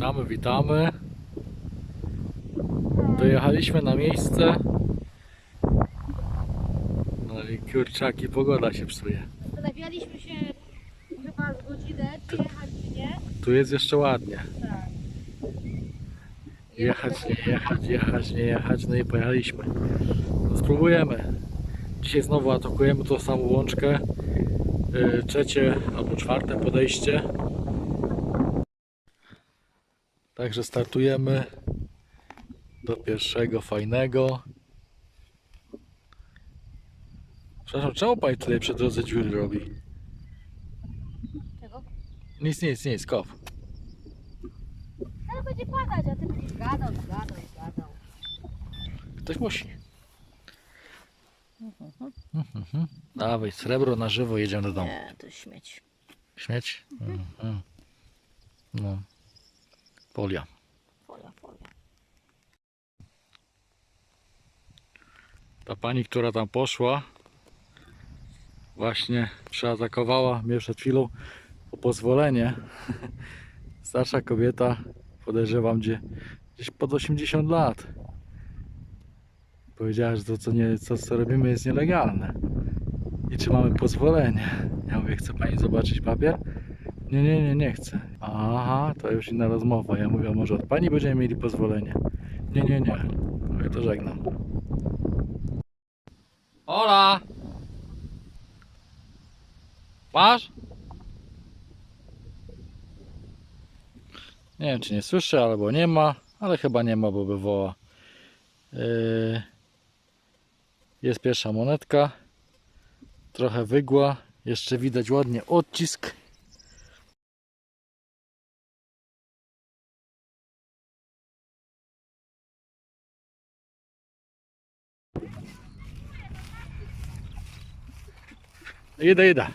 Witamy, witamy. Dojechaliśmy na miejsce. No i kurczaki, pogoda się psuje. Zastanawialiśmy się chyba z godzinę, czy jechać, czy nie. Tu jest jeszcze ładnie. Tak. Jechać, nie jechać, jechać, nie jechać, no i pojechaliśmy. No spróbujemy. Dzisiaj znowu atakujemy tą samą łączkę. Yy, Trzecie albo czwarte podejście. Także startujemy do pierwszego fajnego. Przepraszam, czemu pani tutaj przy drodze dziury robi? Czego? Nic, nic, nic, kop. Ale będzie padać, a ty będziesz gadał, gadał, gadał. Ktoś musi. Mhm. Dawaj, srebro na żywo, jedziemy do domu. Nie, to śmieć. Śmieć? Mhm. No. Polia. Pola, pola. Ta pani, która tam poszła, właśnie przeatakowała mnie przed chwilą o pozwolenie. Starsza kobieta, podejrzewam gdzie, gdzieś pod 80 lat. Powiedziała, że to co, nie, co, co robimy jest nielegalne. I czy mamy pozwolenie? Ja mówię, chce pani zobaczyć papier? Nie, nie, nie, nie chcę. Aha, to już inna rozmowa. Ja mówię, może od pani będziemy mieli pozwolenie? Nie, nie, nie. Mówię, to żegnam. Ola! Masz? Nie wiem, czy nie słyszę, albo nie ma, ale chyba nie ma, bo by woła. Yy, Jest pierwsza monetka. Trochę wygła. Jeszcze widać ładnie odcisk. Idę, idę.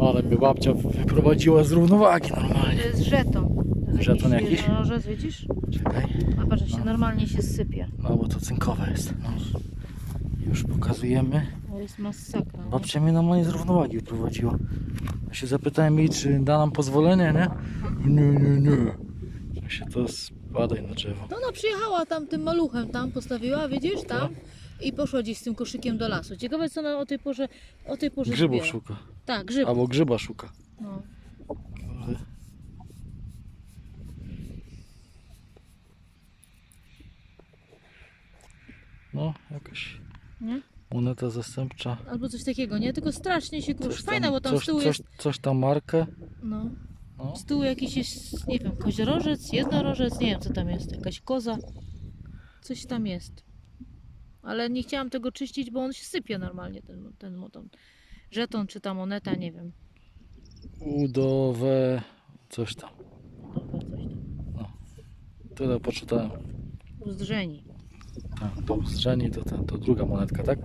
Ale by babcia wyprowadziła z równowagi normalnie. żeton. To jest Żeton jakiś? Jednorożec, widzisz? Czekaj. A patrz, jak się normalnie się sypie. No bo to cynkowe jest. No. Już pokazujemy. To jest masakra. nie? Babcia mnie normalnie z równowagi wyprowadziła. Ja się zapytałem jej, czy da nam pozwolenie, nie? Nie, nie, nie. Ja się to spadaj na drzewo. No ona przyjechała tam tym maluchem, tam postawiła, widzisz, tam. I poszła gdzieś z tym koszykiem do lasu. Ciekawe co ona o tej porze, o tej porze Grzybów zbiera. szuka. Tak, grzyb. Albo grzyba szuka. No. No, jakaś Nie? moneta zastępcza. Albo coś takiego, nie? Tylko strasznie się krusz. Coś Fajne, bo tam coś, z tyłu coś, jest. coś tam markę. No. No. Z tyłu jakiś jest, nie wiem, koziorożec, jednorożec, nie wiem co tam jest, jakaś koza. Coś tam jest. Ale nie chciałam tego czyścić, bo on się sypie normalnie, ten, ten moton. Żeton czy ta moneta, nie wiem. Udowę. Coś tam. Dobra, coś tam. Tyle poczytałem. Uzdrzeni. A, to ustrzeni to, to, to druga monetka, tak?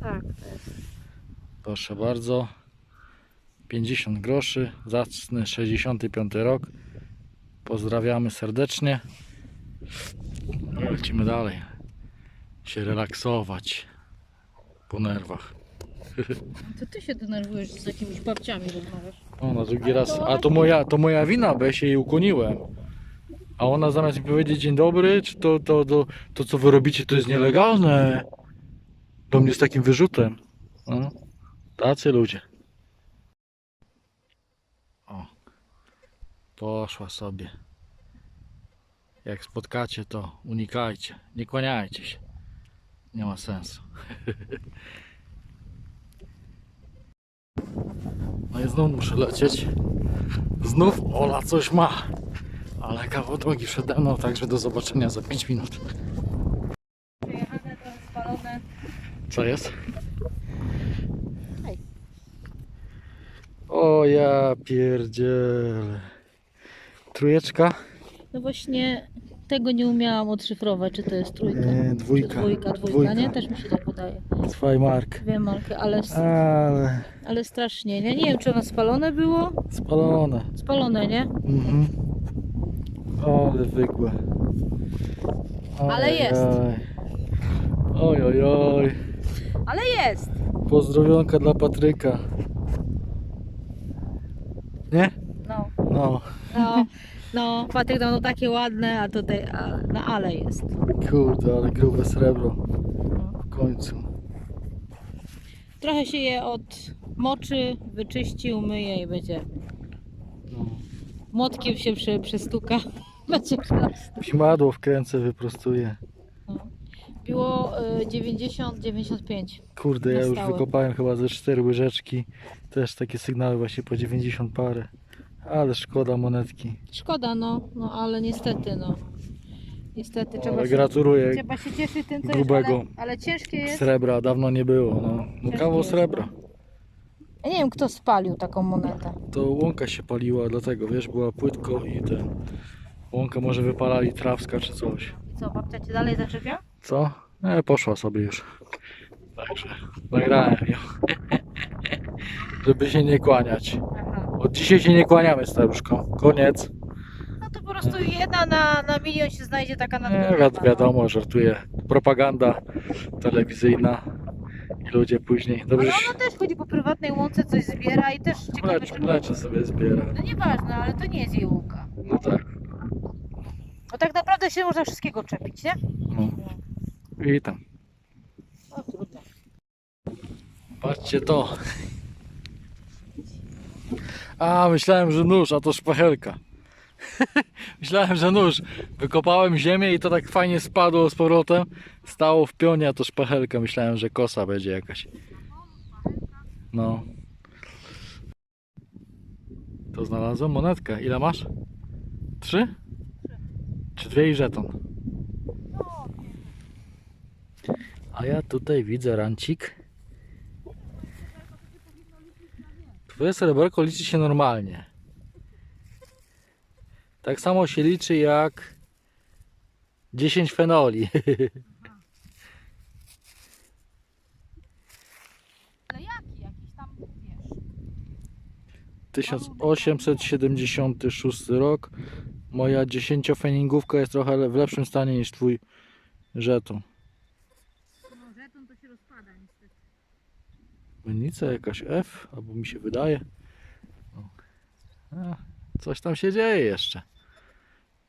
Tak, to jest. Proszę bardzo. 50 groszy. Zacny 65 rok. Pozdrawiamy serdecznie. Lecimy dalej. Się relaksować po nerwach. To ty się denerwujesz z jakimiś babciami rozmawiasz. O, na drugi raz. A to moja, to moja wina, bo ja się jej ukłoniłem. A ona zamiast mi powiedzieć dzień dobry, czy to, to, to, to co wy robicie to jest nielegalne. Do mnie z takim wyrzutem. No, tacy ludzie. O. Poszła sobie. Jak spotkacie to unikajcie. Nie kłaniajcie się. Nie ma sensu. No i znów muszę lecieć. Znów Ola coś ma. Ale kawał drogi przede mną, także do zobaczenia za 5 minut. Przejechane, trochę spalone. Co jest? O ja pierdzielę. Trójeczka? No właśnie tego nie umiałam odszyfrować, czy to jest trójka. Nie, dwójka. Czy dwójka, dwójka, Dwójka. nie? Też mi się tak wydaje. Twój mark. Dwie marki, ale, Ale ale strasznie. Nie, nie wiem, czy ono spalone było. spalone. Spalone, nie? Mhm. Ale wygłe. Ale jest. Oj. oj, oj, oj. Ale jest! Pozdrowionka dla Patryka. Nie? No, No, no, no, Patryk no, no takie ładne, a tutaj a, na ale jest. kurde, ale grube srebro No. w końcu. Trochę się je odmoczy, wyczyści, umyje i będzie. No. Młotkiem się przy, przystuka. Będzie klas. Simadło wkręcę, wyprostuję. No. Było y, 90-95. Kurde, ja już wykopałem chyba ze cztery łyżeczki. Też takie sygnały właśnie po 90 parę. Ale szkoda monetki. Szkoda, no, no ale niestety, no. Niestety trzeba Ale się, gratuluję trzeba się cieszyć tym, co grubego jest, ale, ale ciężkie jest. srebra, dawno nie było. No, no kawał jest, srebra. Ja nie wiem, kto spalił taką monetę. To łąka się paliła, dlatego wiesz, była płytko i ten. Łąkę może wypalali trawska czy coś. I co, babcia cię dalej zaczepia? Co? E, poszła sobie już. Także nagrałem ją. Żeby się nie kłaniać. Aha. Od dzisiaj się nie kłaniamy, staruszko. Koniec. No to po prostu jedna na, na milion się znajdzie taka na Nie, wi- wiadomo, żartuję. Propaganda telewizyjna i ludzie później. Ale Dobrze się ona też chodzi po prywatnej łące, coś zbiera i też ciekawe mlecz, mlecze sobie zbiera. No nieważne, ale to nie jest jej łąka. No tak. Bo tak naprawdę się można wszystkiego czepić, nie? No. I tam. No trudno. Patrzcie to. A, myślałem, że nóż, a to szpachelka. myślałem, że nóż. Wykopałem ziemię i to tak fajnie spadło z powrotem. Stało w pionie, a to szpachelka. Myślałem, że kosa będzie jakaś. No. To znalazłem monetkę. Ile masz? Trzy? Czy dwie i żeton? A ja tutaj widzę rancik. Twoje sreberko liczy się normalnie. Tak samo się liczy jak 10 fenoli. Ale jaki? Jakiś tam, wiesz. 1876 rok. Moja 10-feningówka jest trochę w lepszym stanie niż twój żeton. No żeton to się rozpada niestety. Mennica jakaś F, albo mi się wydaje. A, coś tam się dzieje jeszcze.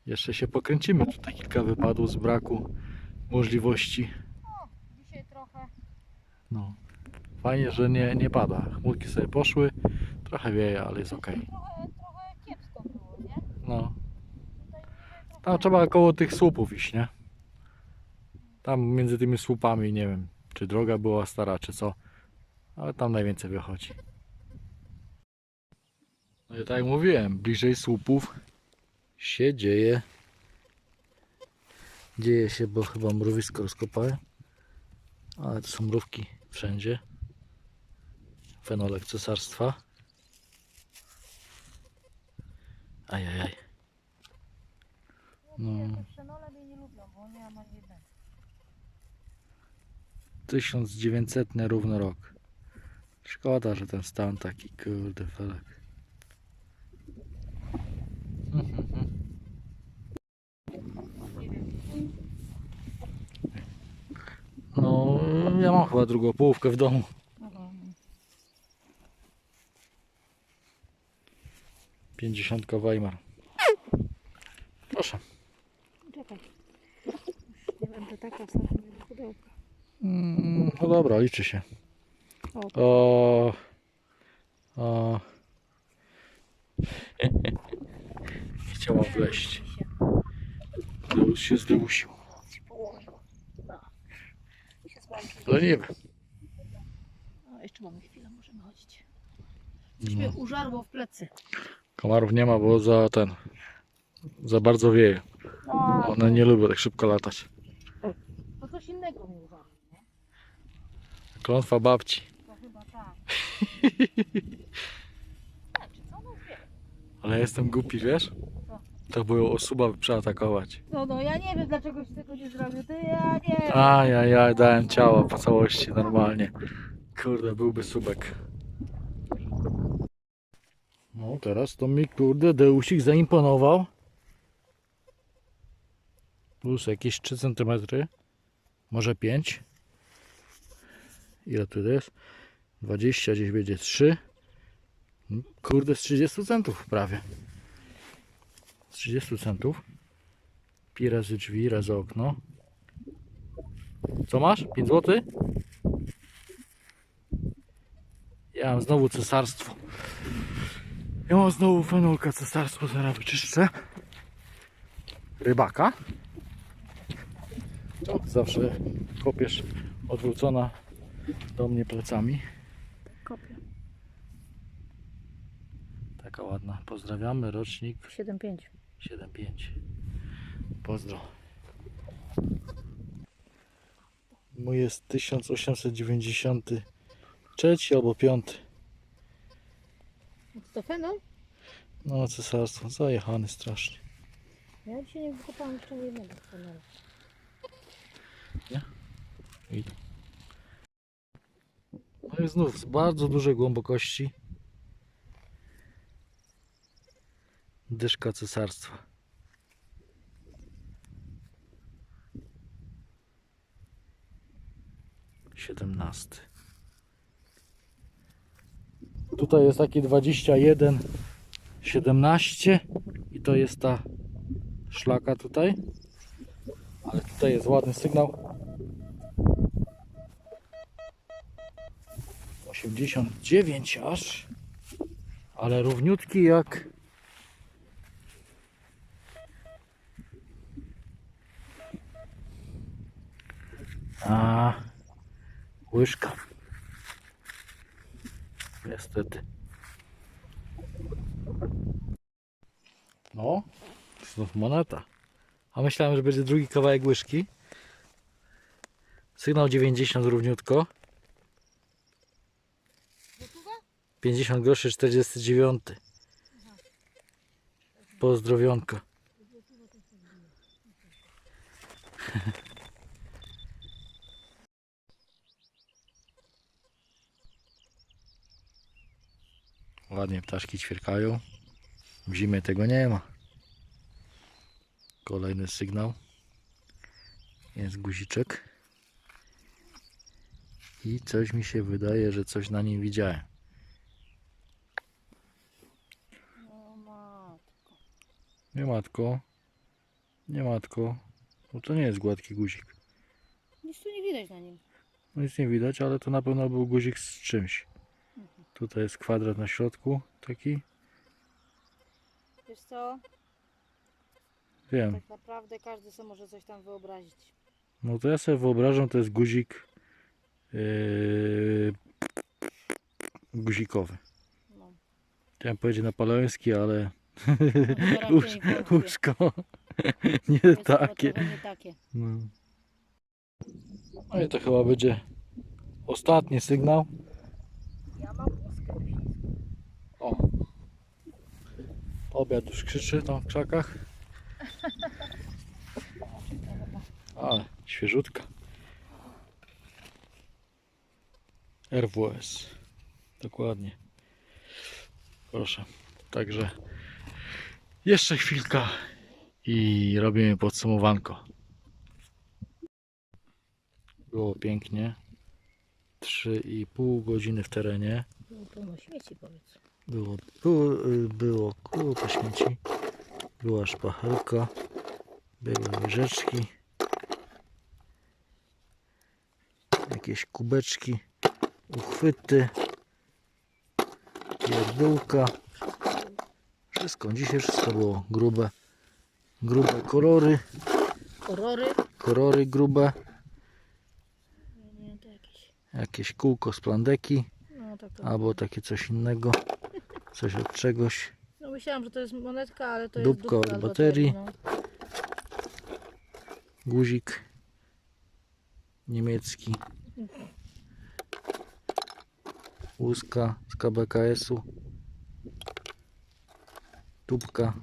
Jeszcze się pokręcimy. Tutaj kilka wypadło z braku możliwości. Dzisiaj trochę. No. Fajnie, że nie, nie pada. Chmurki sobie poszły. Trochę wieje, ale jest ok. Trochę, trochę kiepsko było, nie? No. Tam trzeba koło tych słupów iść, nie? Tam między tymi słupami, nie wiem, czy droga była stara, czy co. Ale tam najwięcej wychodzi. No i tak jak mówiłem, bliżej słupów się dzieje. Dzieje się, bo chyba mrowisko rozkopałem. Ale to są mrówki wszędzie. Fenolek cesarstwa. Ajajaj. No. Nie lubią, bo nie mam ani jednego. 1900 równo rok. Szkoda, że ten stan taki kurde felek. No, ja mam chyba drugą połówkę w domu. Pięćdziesiątka Weimar. Proszę. Czekaj. Nie będę taka do pudełka. Mm, No dobra, liczy się. O, O. Chciałam wleść. Deus się położę. No. Nie wiem. No, jeszcze mamy chwilę, możemy chodzić. No. Mnie użarło w plecy. Komarów nie ma, bo za ten. Za bardzo wieje. No, One nie lubią tak szybko latać. to coś innego mi użarło. Klątwa babci. To chyba tak. Czy co no wie? Ale jestem głupi, wiesz? To było osuba przeatakować. No, no, ja nie wiem dlaczego się tego nie zrobił. To ja nie wiem. A ja, ja dałem ciało po całości normalnie. Kurde, byłby subek. No teraz to mi kurde Deusik zaimponował. Plus jakieś 3 cm. Może 5. Ile tu jest? 20, gdzieś będzie 3. Kurde, z 30 centów prawie. Z 30 centów. Pi razy drzwi, razy okno. Co masz? 5 zł? Ja mam znowu cesarstwo. Ja mam znowu fenolka cesarstwo, zaraz wyczyszczę. Rybaka. Zawsze kopiesz odwrócona do mnie plecami. Pozdrawiamy. Rocznik 7,5. 7.5. Pozdro. Mój jest 1893 albo 5. To fenol? No cesarstwo. Zajechany strasznie. Ja dzisiaj nie wykopałam jeszcze jednego fenola. I... No i znów z bardzo dużej głębokości. Dyszka cesarstwa. Siedemnasty. Tutaj jest taki 21, 17 i to jest ta szlaka tutaj. Ale tutaj jest ładny sygnał. 89 aż, ale równiutki jak a łyżka. Niestety. No, znów moneta. A myślałem, że będzie drugi kawałek łyżki. Sygnał 90 równiutko. 50 groszy 49. Pozdrowionka. Ładnie ptaszki ćwierkają. W zimie tego nie ma. Kolejny sygnał. Jest guziczek. I coś mi się wydaje, że coś na nim widziałem. No. Nie matko. Nie matko. No to nie jest gładki guzik. Nic tu nie widać na nim. No nic nie widać, ale to na pewno był guzik z czymś. Tutaj jest kwadrat na środku taki. Wiesz co? Wiem. Tak naprawdę każdy sobie może coś tam wyobrazić. No to ja sobie wyobrażam, to jest guzik yy, guzikowy. No. Chciałem powiedzieć napoleoński, ale No, wątpię. łóżko nie Jest takie. nie takie. No. no i to chyba będzie ostatni sygnał. Ja mam łuskę. O. Obiad już krzyczy tam w krzakach. Ale świeżutka. RWS. Dokładnie. Proszę. Także jeszcze chwilka i robimy podsumowanko. Było pięknie. 3,5 godziny w terenie. Pełno śmieci powiedz. Było, było, y, było kółko śmieci, była szpachelka, były łyżeczki, jakieś kubeczki, uchwyty, pierdółka. Wszystko, dzisiaj wszystko było grube, grube kolory, Korory. kolory grube, jakieś. kółko z plandeki, No tak to. albo takie coś innego, coś od czegoś. No myślałam, że to jest monetka, ale to Dupka jest od dupka baterii. No. guzik niemiecki łuska z KBKS-u tubka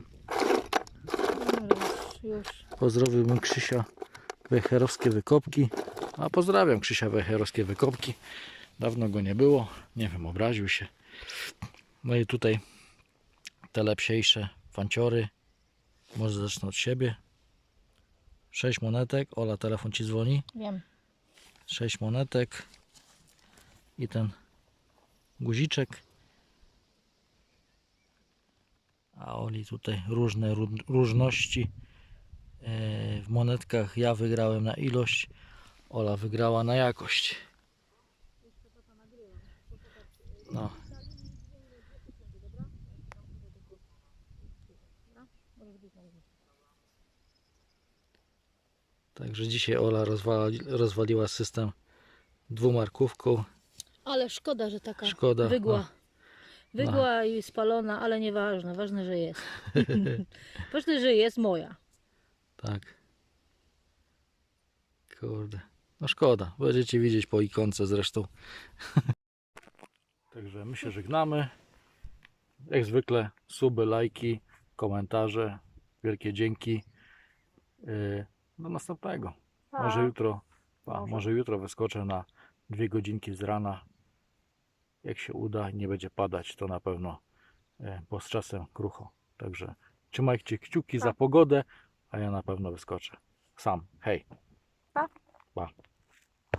No, już, już. pozdrowiłbym Krzysia Wecherowskie Wykopki a pozdrawiam Krzysia Wecherowskie Wykopki dawno go nie było nie wiem obraził się no i tutaj te lepsiejsze fanciory może zacznę od siebie 6 monetek Ola telefon ci dzwoni Wiem. 6 monetek i ten guziczek A Oli tutaj różne ró- różności e, w monetkach. Ja wygrałem na ilość, Ola wygrała na jakość. No. Także dzisiaj Ola rozwali, rozwaliła system dwumarkówką. Ale szkoda, że taka Szkoda. wygła. no. Wygła i spalona, ale nieważne. Ważne, że jest. Ważne, że jest moja. Tak. Kurde. No szkoda. Będziecie widzieć po ikonce zresztą. Także my się żegnamy. Jak zwykle suby, lajki, komentarze. Wielkie dzięki. Do następnego. Może jutro, pa, Może. może jutro wyskoczę na dwie godzinki z rana. Jak się uda i nie będzie padać, to na pewno, e, bo z czasem krucho. Także trzymajcie kciuki za Pa. pogodę, a ja na pewno wyskoczę. Sam. Hej. Pa. Pa.